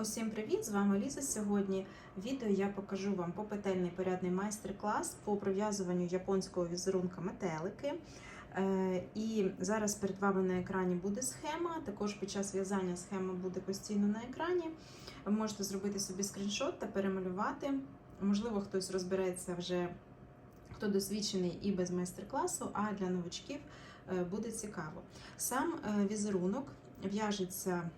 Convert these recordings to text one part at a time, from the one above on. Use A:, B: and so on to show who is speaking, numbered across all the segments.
A: Усім привіт! З вами Ліза. Сьогодні в відео я покажу вам попетельний порядний майстер-клас по пров'язуванню японського візерунка метелики. Е, І зараз перед вами на екрані буде схема. Також під час в'язання схема буде постійно на екрані. Ви можете зробити собі скріншот та перемалювати. Можливо, хтось розбереться вже, хто досвідчений і без майстер-класу, а для новачків е, буде цікаво. Сам е, візерунок в'яжеться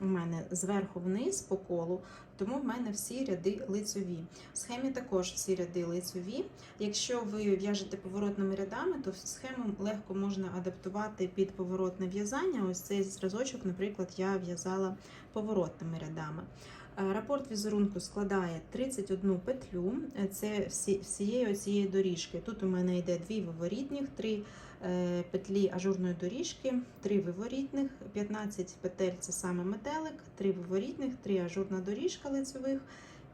A: у мене зверху вниз по колу, тому в мене всі ряди лицеві. В схемі також всі ряди лицеві. Якщо ви в'яжете поворотними рядами, то схему легко можна адаптувати під поворотне в'язання. Ось цей зразочок, наприклад, я в'язала поворотними рядами. Рапорт візерунку складає 31 петлю. Е, Це всі, всієї цієї доріжки. Тут у мене йде дві виворітніх, три е, петлі ажурної доріжки, три виворітних, 15 петель це саме метелик, три виворітних, три ажурна доріжка лицевих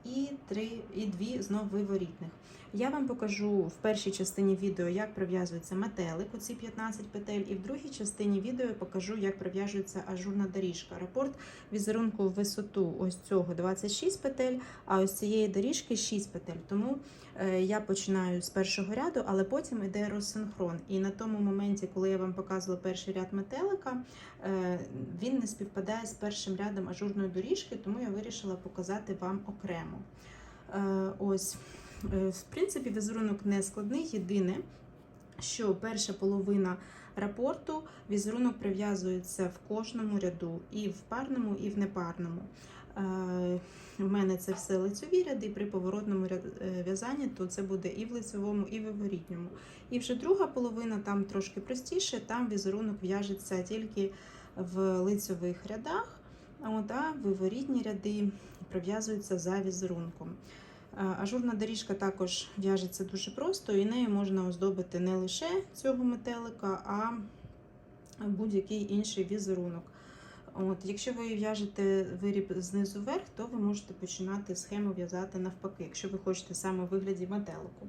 A: і три і дві знов виворітних. Я вам покажу в першій частині відео, як прив'язується метелик, оці 15 петель, і в другій частині відео покажу, як прив'яжується ажурна доріжка. Рапорт візерунку в висоту ось цього 26 петель, а ось цієї доріжки 6 петель. Тому е, я починаю з першого ряду, але потім йде розсинхрон. І на тому моменті, коли я вам показувала перший ряд метелика, е, він не співпадає з першим рядом ажурної доріжки, тому я вирішила показати вам окремо. Е, Ось, в принципі, візерунок не складний. Єдине, що перша половина рапорту візерунок прив'язується в кожному ряду, і в парному, і в непарному. Е, У мене це все лицьові ряди. При поворотному е, в'язанні, то це буде і в лицевому, і в виворітньому. І вже друга половина там трошки простіше, там візерунок в'яжеться тільки в лицьових рядах, а виворітні ряди прив'язуються за візерунком. Е, Ажурна доріжка також в'яжеться дуже просто, і нею можна оздобити не лише цього метелика, а будь-який інший візерунок. От, якщо ви в'яжете виріб знизу вверх, то ви можете починати схему в'язати навпаки, якщо ви хочете саме у вигляді метелику.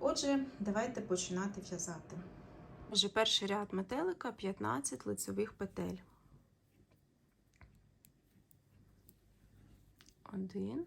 A: Отже, давайте починати в'язати. Отже, перший ряд метелика 15 лицевих петель. Один,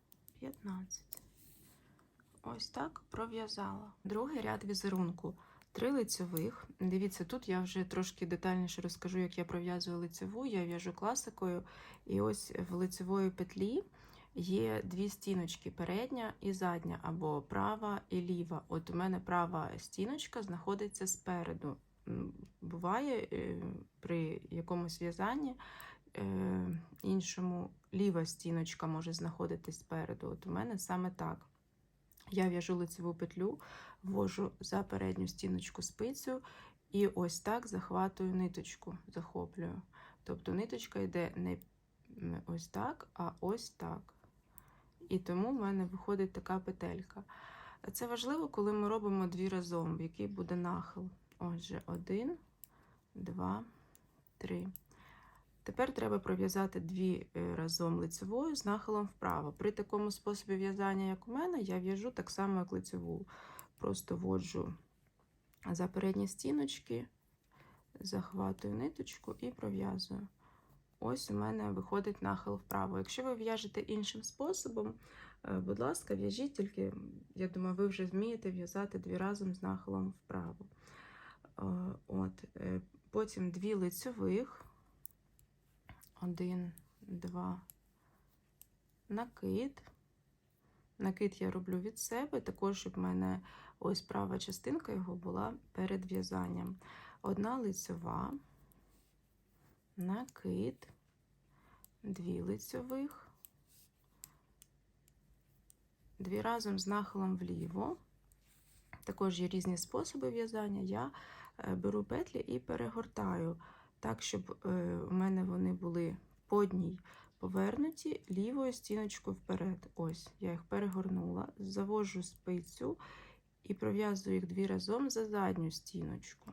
A: п'ятнадцять. Ось так пров'язала. Другий ряд візерунку. Три лицьових. Дивіться, тут я вже трошки детальніше розкажу, як я пров'язую лицеву. Я в'яжу класикою. І ось в лицевої петлі є дві стіночки: передня і задня, або права і ліва. От у мене права стіночка знаходиться спереду. Буває е, при якомусь в'язанні іншому ліва стіночка може знаходитись спереду. От у мене саме так. Я в'яжу лицеву петлю, ввожу за передню стіночку спицю і ось так захватую ниточку, захоплюю. Тобто ниточка йде не ось так, а ось так. І тому в мене виходить така петелька. Це важливо, коли ми робимо дві разом, в який буде нахил. Отже, один, два, три. Тепер треба пров'язати дві е, разом лицевою з нахилом вправо. При такому способі в'язання, як у мене, я в'яжу так само, як лицеву. Просто вводжу за передні стіночки, захватую ниточку і пров'язую. Ось у мене виходить нахил вправо. Якщо ви в'яжете іншим способом, е, будь ласка, в'яжіть, тільки, я думаю, ви вже вмієте в'язати дві разом з нахилом вправо. Е, От, Потім дві лицьових. Один, два, накид. Накид я роблю від себе, також, щоб в мене ось права частинка його була перед в'язанням. Одна лицьова, накид, дві лицьових, дві разом з нахилом вліво. Також є різні способи в'язання. Я е, беру петлі і перегортаю так, щоб е, у мене вони були по одній повернуті лівою стіночкою вперед. Ось, я їх перегорнула, завожу спицю і пров'язую їх дві разом за задню стіночку.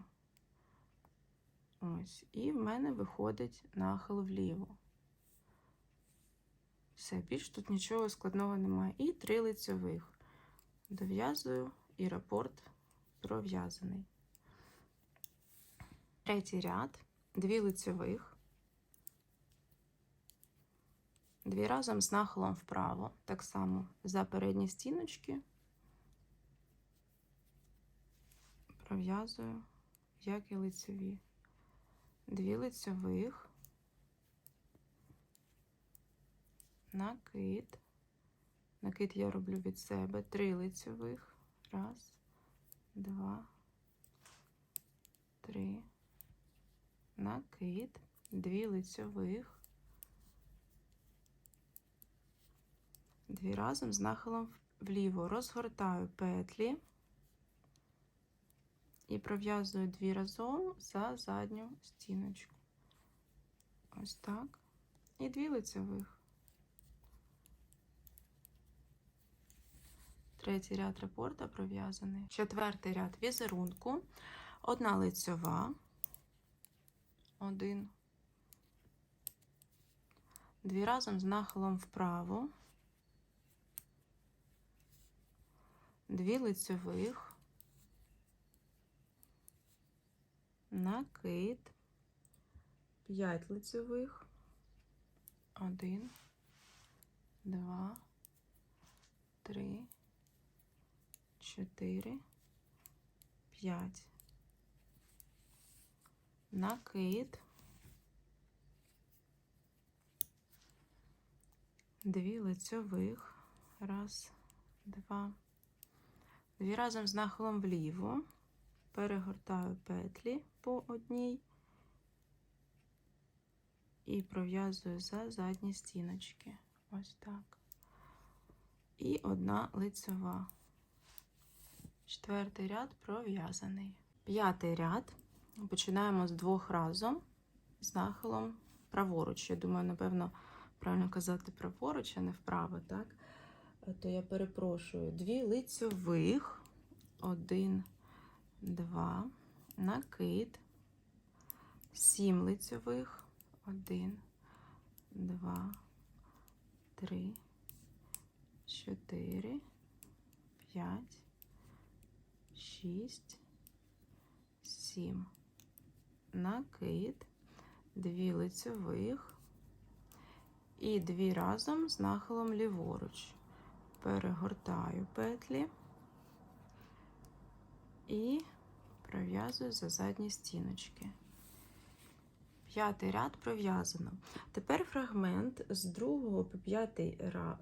A: Ось, і в мене виходить нахил вліво. Все, більш тут нічого складного немає. І три лицьових. Дов'язую і рапорт пров'язаний. Третій ряд, дві лицьових. Дві разом з нахилом вправо, так само за передні стіночки пров'язую, як і лицеві. Дві лицьових, накид. Накид я роблю від себе три лицьових. Раз, два, три. Накид, дві лицьових. Дві разом з нахилом вліво розгортаю петлі і пров'язую дві разом за задню стіночку. Ось так. І дві лицевих. Третій ряд рапорта пров'язаний. Четвертий ряд візерунку. Одна лицьова. Один. Дві разом з нахилом вправо. Дві лицьових. Накид. П'ять лицьових. Один, два, три, чотири, п'ять. Накид. Дві лицьових. Раз, два. Дві разом з нахилом вліво. Перегортаю петлі по одній і пров'язую за задні стіночки. Ось так. І одна лицьова. Четвертий ряд пров'язаний. П'ятий ряд. Починаємо з двох разом з нахилом праворуч. Я думаю, напевно, правильно казати праворуч, а не вправо, так? То я перепрошую, дві лицьових, один, два, накид, сім лицьових, один, два, три, чотири, п'ять, шість, сім. Накид, дві лицьових і дві разом з нахилом ліворуч. Перегортаю петлі і пров'язую за задні стіночки. П'ятий ряд пров'язано. Тепер фрагмент з другого по п'ятий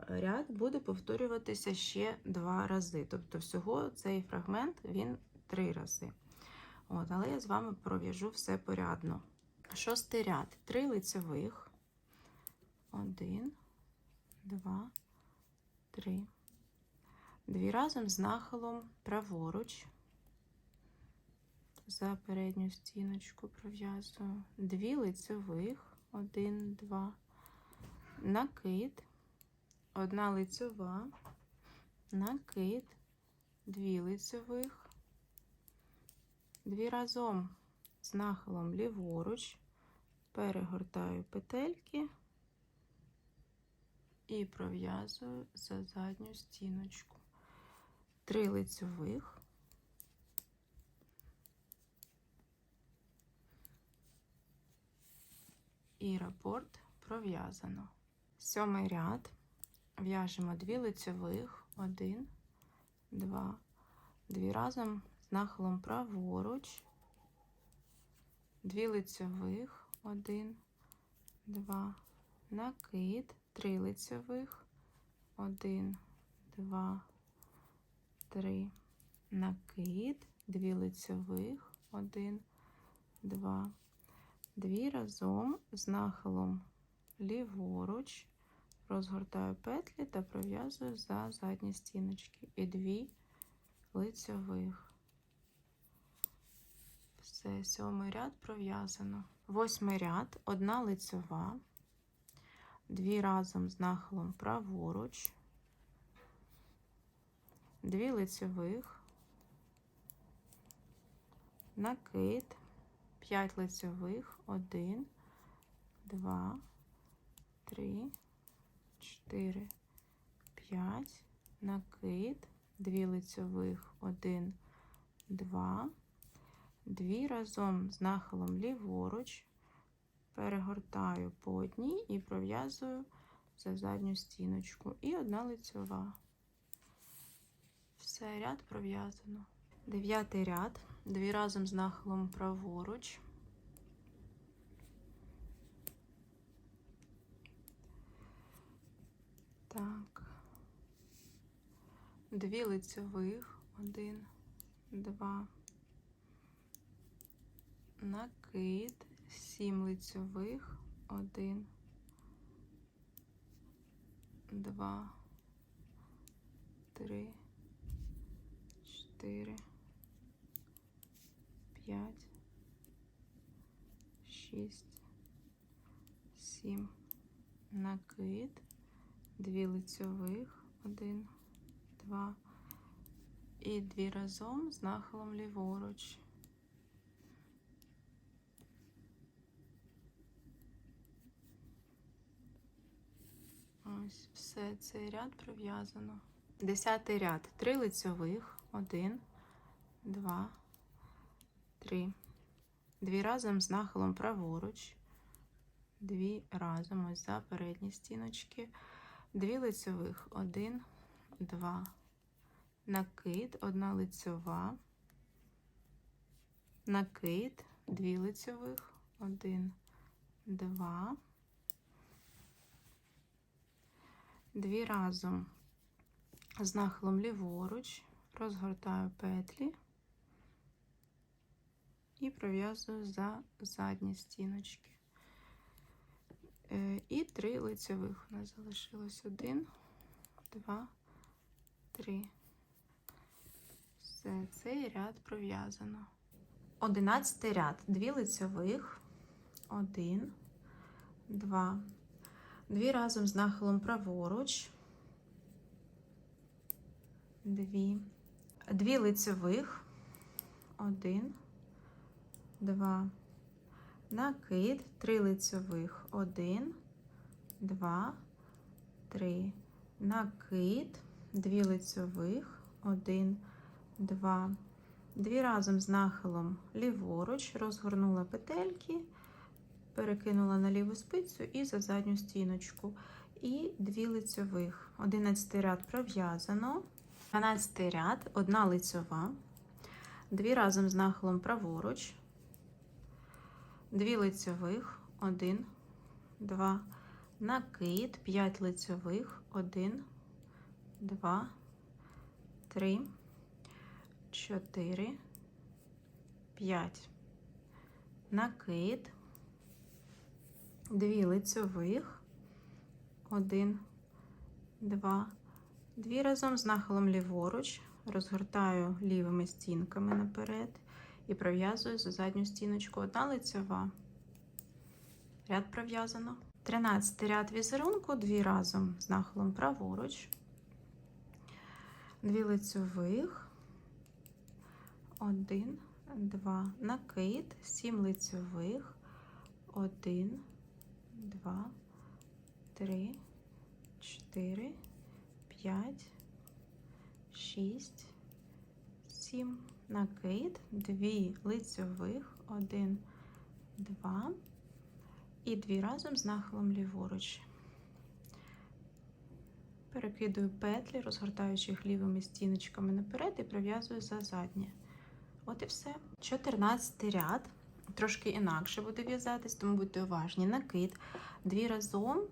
A: ряд буде повторюватися ще два рази. Тобто, всього цей фрагмент він три рази. От, Але я з вами пров'яжу все порядно. Шостий ряд, три лицевих. Один, два, три. Дві разом з нахилом праворуч. За передню стіночку пров'язую. Дві лицевих, один, два, накид, одна лицева, накид, дві лицевих, дві разом. З нахилом ліворуч, перегортаю петельки. І пров'язую за задню стіночку. Три лицевих. І рапорт пров'язано. Сьомий ряд. В'яжемо дві лицевих, один, два, дві разом нахилом праворуч, дві лицевих, один, два, накид, три лицевих, один, два, три, накид, дві лицевих, один, два, дві разом з нахилом ліворуч, розгортаю петлі та пров'язую за задні стіночки. І дві лицевих. Все, сьомий ряд пров'язано. Восьмий ряд, одна лицева, дві разом з нахилом праворуч, дві лицьових, накид, 5 лицьових, 1, 2, 3, 4, 5, накид, 2 лицьових, 1, 2, дві разом з нахилом ліворуч, перегортаю по одній і пров'язую за задню стіночку. І одна лицьова. Все, ряд пров'язано. Дев'ятий ряд. Дві разом з нахилом праворуч. Так. Дві лицьових. Один, два. Накид. Сім лицьових. Один. Два. Три. Чотири. П'ять. Шість. Сім. Накид. Дві лицьових. Один. Два. І дві разом з нахилом ліворуч. Ось все, цей ряд пров'язано. Десятий ряд. Три лицьових. Один, два, три. Дві разом з нахилом праворуч. Дві разом ось за передні стіночки. Дві лицьових. Один, два. Накид, одна лицьова. Накид, дві лицьових. Один, два. Дві разом з нахилом ліворуч, розгортаю петлі і пров'язую за задні стіночки. Е, І три лицьових. У нас залишилось один, два, три. Все, цей ряд пров'язано. Одинадцятий ряд. Дві лицьових, один, два. Дві разом з нахилом праворуч. Дві. Дві лицьових. Один, два. Накид. Три лицьових. Один, два, три. Накид. Дві лицьових. Один, два. Дві разом з нахилом ліворуч. Розгорнула петельки перекинула на ліву спицю і за задню стіночку. І дві лицьових. 11 ряд пров'язано. 12 ряд, одна лицьова, дві разом з нахилом праворуч, дві лицьових, один, два, накид, 5 лицьових, один, два, три, чотири, п'ять. Накид, дві лицьових, один, два, дві разом з нахилом ліворуч, розгортаю лівими стінками наперед і пров'язую за задню стіночку. Одна лицьова. Ряд пров'язано. 13 ряд візерунку, дві разом з нахилом праворуч, дві лицьових, один, два, накид, сім лицьових, один, два, три, чотири, п'ять, шість, сім. Накид, дві лицьових, один, два. І дві разом з нахилом ліворуч. Перекидую петлі, розгортаючи їх лівими стіночками наперед і пров'язую за заднє. От і все. 14 ряд трошки інакше буде в'язатись, тому будьте уважні. Накид дві разом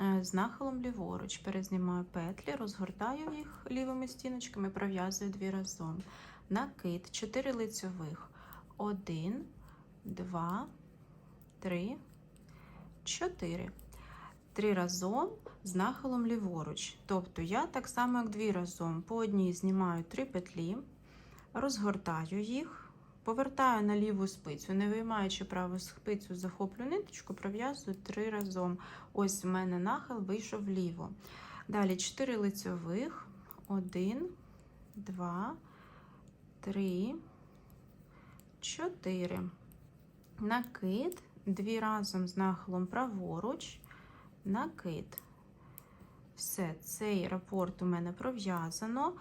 A: е, з нахилом ліворуч. Перезнімаю петлі, розгортаю їх лівими стіночками, пров'язую дві разом. Накид, 4 лицьових. 1, 2, 3, 4. Три разом з нахилом ліворуч. Тобто я так само, як дві разом, по одній знімаю три петлі, розгортаю їх Повертаю на ліву спицю, не виймаючи праву спицю, захоплю ниточку, пров'язую три разом. Ось в мене нахил вийшов вліво. Далі 4 лицьових, 1, 2, 3, 4. Накид, дві разом з нахилом праворуч, накид. Все, цей рапорт у мене пров'язано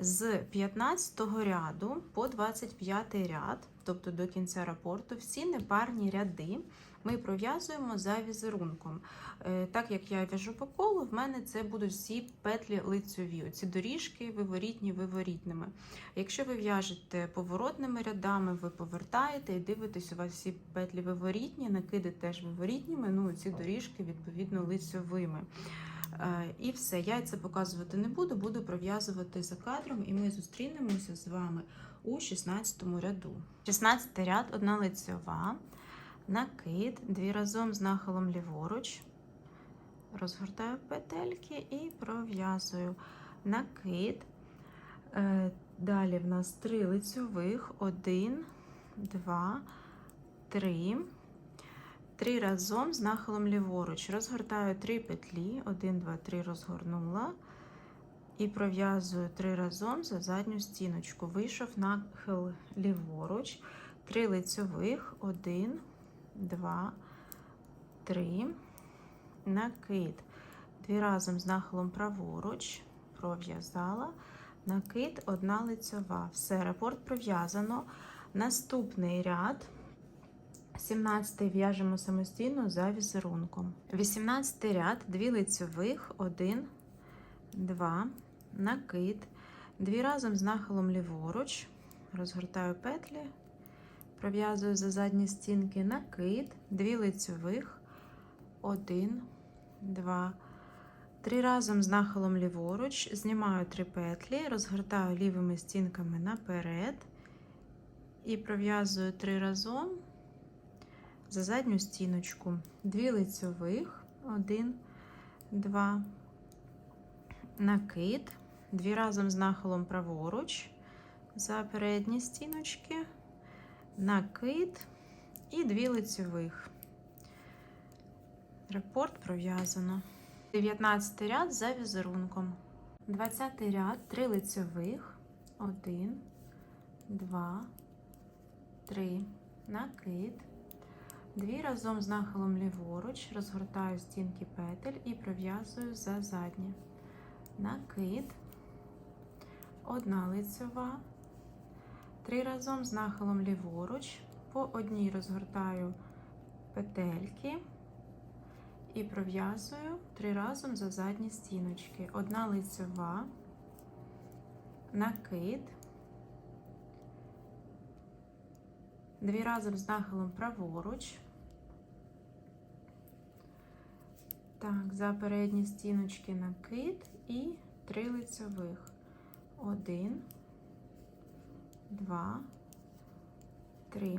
A: з 15 ряду по 25 ряд, тобто до кінця рапорту, всі непарні ряди ми пров'язуємо за візерунком. Е, Так як я в'яжу по колу, в мене це будуть всі петлі лицьові, ці доріжки виворітні виворітними. Якщо ви в'яжете поворотними рядами, ви повертаєте і дивитесь, у вас всі петлі виворітні, накиди теж виворітніми, ну ці доріжки відповідно лицьовими. Е, І все, я це показувати не буду, буду пров'язувати за кадром, і ми зустрінемося з вами у 16 ряду. 16 ряд, одна лицьова, накид, дві разом з нахилом ліворуч. Розгортаю петельки і пров'язую накид. Е, Далі в нас три лицьових, один, два, три. Три разом з нахилом ліворуч. Розгортаю три петлі, 1, 2, 3 розгорнула. І пров'язую три разом за задню стіночку. Вийшов нахил ліворуч, три лицьових, 1, 2, 3. Накид. Дві разом з нахилом праворуч. Пров'язала. Накид, одна лицьова. Все, рапорт пров'язано. Наступний ряд. 17 в'яжемо самостійно за візерунком. 18 ряд, 2 лицьових, 1, 2, накид, 2 разом з нахилом ліворуч, розгортаю петлі, пров'язую за задні стінки накид, 2 лицьових, 1, 2, 3 разом з нахилом ліворуч, знімаю 3 петлі, розгортаю лівими стінками наперед. І пров'язую 3 разом за задню стіночку, дві лицьових, один, два, накид, дві разом з нахилом праворуч, за передні стіночки, накид і дві лицьових. Репорт пров'язано. 19 ряд за візерунком. 20 ряд, 3 лицьових, 1, 2, 3, накид. Дві разом з нахилом ліворуч розгортаю стінки петель і пров'язую за заднє. Накид, одна лицьова, три разом з нахилом ліворуч, по одній розгортаю петельки і пров'язую три разом за задні стіночки. Одна лицьова, накид. Дві разом з нахилом праворуч. Так, за передні стіночки накид і три лицьових. Один, два, три.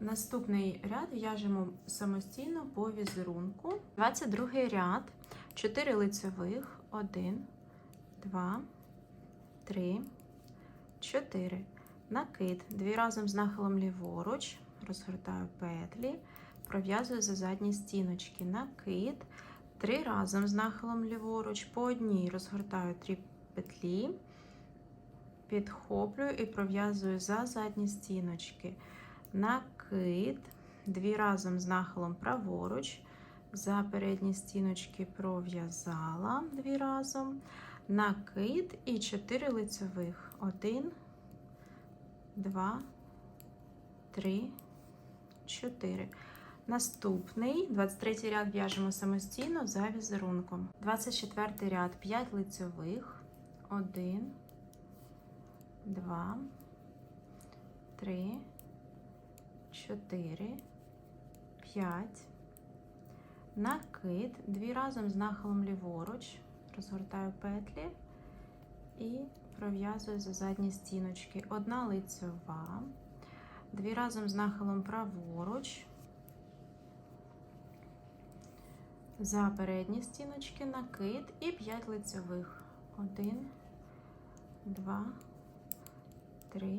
A: Наступний ряд в'яжемо самостійно по візерунку. 22 ряд, 4 лицьових, 1, 2, 3, 4. Накид. Дві разом з нахилом ліворуч, розгортаю петлі пров'язую за задні стіночки, накид, три разом з нахилом ліворуч, по одній розгортаю три петлі, підхоплюю і пров'язую за задні стіночки, накид, дві разом з нахилом праворуч, за передні стіночки пров'язала дві разом, накид і чотири лицьових. Один, два, три, чотири. Наступний 23 ряд в'яжемо самостійно за візерунком. 24 ряд 5 лицьових, 1, 2, 3, 4, 5, накид, дві разом з нахилом ліворуч, розгортаю петлі і пров'язую за задні стіночки. Одна лицьова, дві разом з нахилом праворуч. За передні стіночки накид і 5 лицьових. 1, 2, три,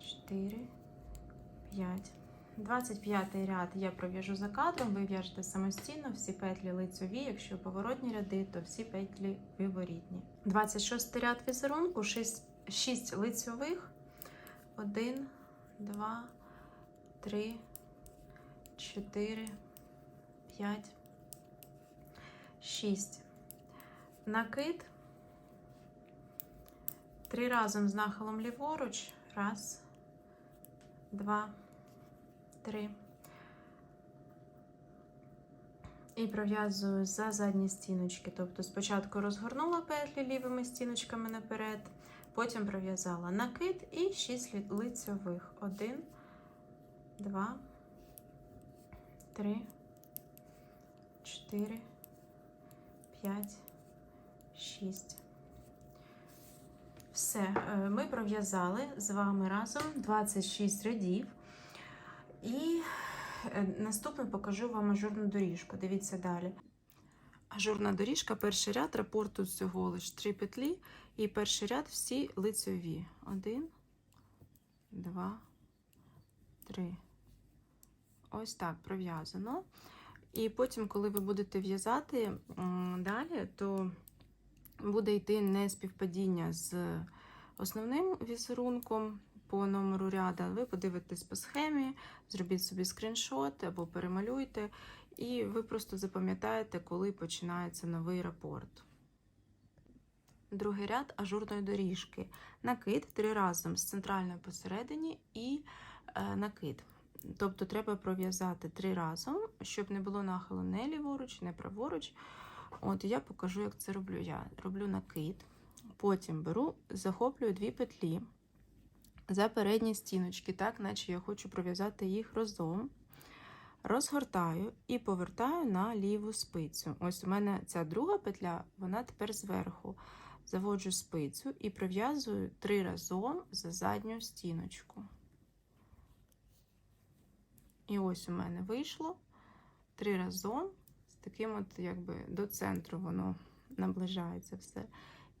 A: чотири, п'ять. 25 ряд я пров'яжу за кадром, ви в'яжете самостійно всі петлі лицьові, якщо поворотні ряди, то всі петлі виворітні. 26 ряд візерунку, 6, 6 лицьових, 1, 2, 3, 4, 5, 6. Накид. Три разом з нахилом ліворуч. Раз, два, три. І пров'язую за задні стіночки. Тобто спочатку розгорнула петлі лівими стіночками наперед, потім пров'язала накид і 6 лицьових. Один, два, три, чотири, п'ять, шість. Все, е, ми пров'язали з вами разом 26 рядів. І е, наступно покажу вам ажурну доріжку. Дивіться далі. Ажурна доріжка, перший ряд, рапорту всього лиш три петлі, і перший ряд всі лицьові. Один, два, три. Ось так пров'язано. І потім, коли ви будете в'язати далі, то буде йти не співпадіння з основним візерунком по номеру ряда. Ви подивитесь по схемі, зробіть собі скріншот або перемалюйте, і ви просто запам'ятаєте, коли починається новий рапорт. Другий ряд ажурної доріжки. Накид три разом з центральною посередині і е, накид. Тобто треба пров'язати три разом, щоб не було нахилу не ліворуч, не праворуч. От я покажу, як це роблю. Я роблю накид, потім беру, захоплюю дві петлі за передні стіночки, так, наче я хочу пров'язати їх разом. Розгортаю і повертаю на ліву спицю. Ось у мене ця друга петля, вона тепер зверху. Заводжу спицю і пров'язую три разом за задню стіночку. І ось у мене вийшло три разом з таким от, якби до центру воно наближається все.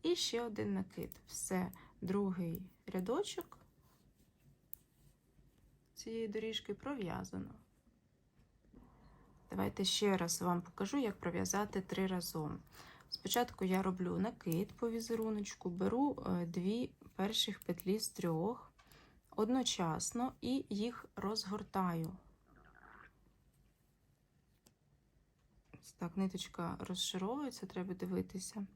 A: І ще один накид. Все, другий рядочок цієї доріжки пров'язано. Давайте ще раз вам покажу, як пров'язати три разом. Спочатку я роблю накид по візеруночку, беру е, дві перших петлі з трьох одночасно і їх розгортаю. Так, ниточка розшаровується, треба дивитися.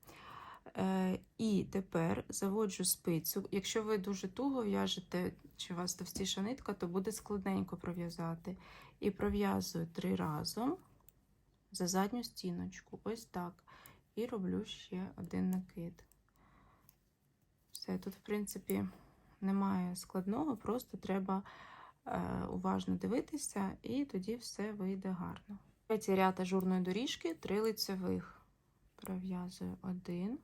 A: Е, і тепер заводжу спицю. Якщо ви дуже туго в'яжете, чи у вас товстіша нитка, то буде складненько пров'язати. І пров'язую три разом за задню стіночку. Ось так. І роблю ще один накид. Все, тут, в принципі, немає складного, просто треба е, уважно дивитися, і тоді все вийде гарно. Третій ряд ажурної доріжки, три лицевих. Пров'язую один,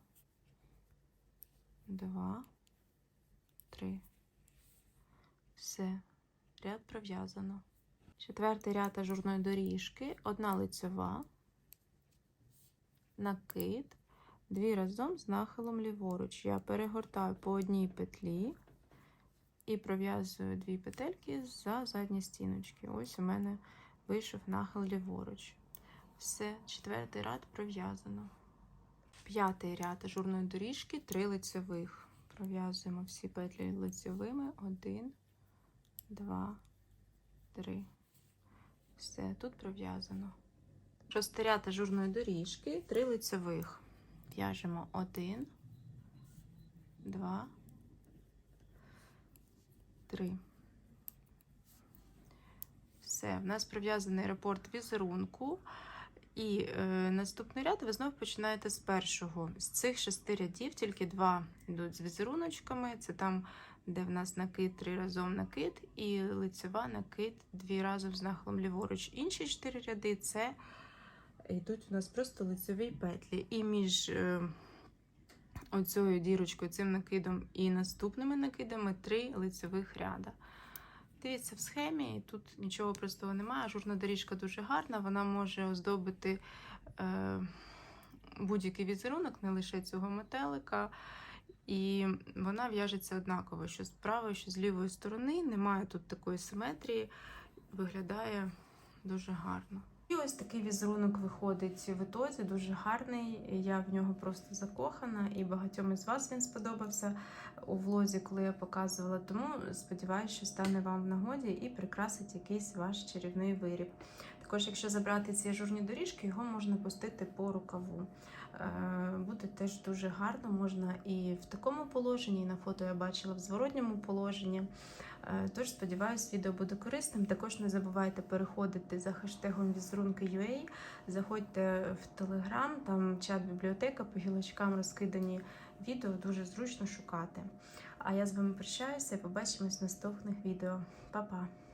A: два, три. Все, ряд пров'язано. Четвертий ряд ажурної доріжки, одна лицева, накид, дві разом з нахилом ліворуч. Я перегортаю по одній петлі і пров'язую дві петельки за задні стіночки. Ось у мене вийшов нахил ліворуч. Все, четвертий ряд пров'язано. П'ятий ряд ажурної доріжки, три лицевих. Пров'язуємо всі петлі лицевими. Один, два, три. Все, тут пров'язано. Шостий ряд ажурної доріжки, три лицевих. В'яжемо один, два, три. Все, в нас прив'язаний рапорт візерунку. І е, наступний ряд ви знову починаєте з першого. З цих шести рядів тільки два йдуть з візеруночками. Це там, де в нас накид три разом накид, і лицева накид дві разом з нахилом ліворуч. Інші чотири ряди це йдуть у нас просто лицеві петлі. І між е, оцею дірочкою, цим накидом і наступними накидами три лицевих ряда. Дивіться в схемі, тут нічого простого немає. Ажурна доріжка дуже гарна, вона може оздобити е, будь-який візерунок, не лише цього метелика.
B: І вона в'яжеться однаково, що з правої, що з лівої сторони. Немає тут такої симетрії, виглядає дуже гарно.
A: І ось такий візерунок виходить в ітозі, дуже гарний. Я в нього просто закохана, і багатьом із вас він сподобався у влозі, коли я показувала. Тому сподіваюся, що стане вам в нагоді і прикрасить якийсь ваш чарівний виріб. Також, якщо забрати ці ажурні доріжки, його можна пустити по рукаву. Е, Буде теж дуже гарно, можна і в такому положенні, і на фото я бачила в зворотньому положенні. Е, Тож сподіваюсь, відео буде корисним. Також не забувайте переходити за хештегом візерунки.ua, заходьте в Телеграм, там чат-бібліотека, по гілочкам розкидані відео, дуже зручно шукати. А я з вами прощаюся, побачимось в наступних відео. Па-па!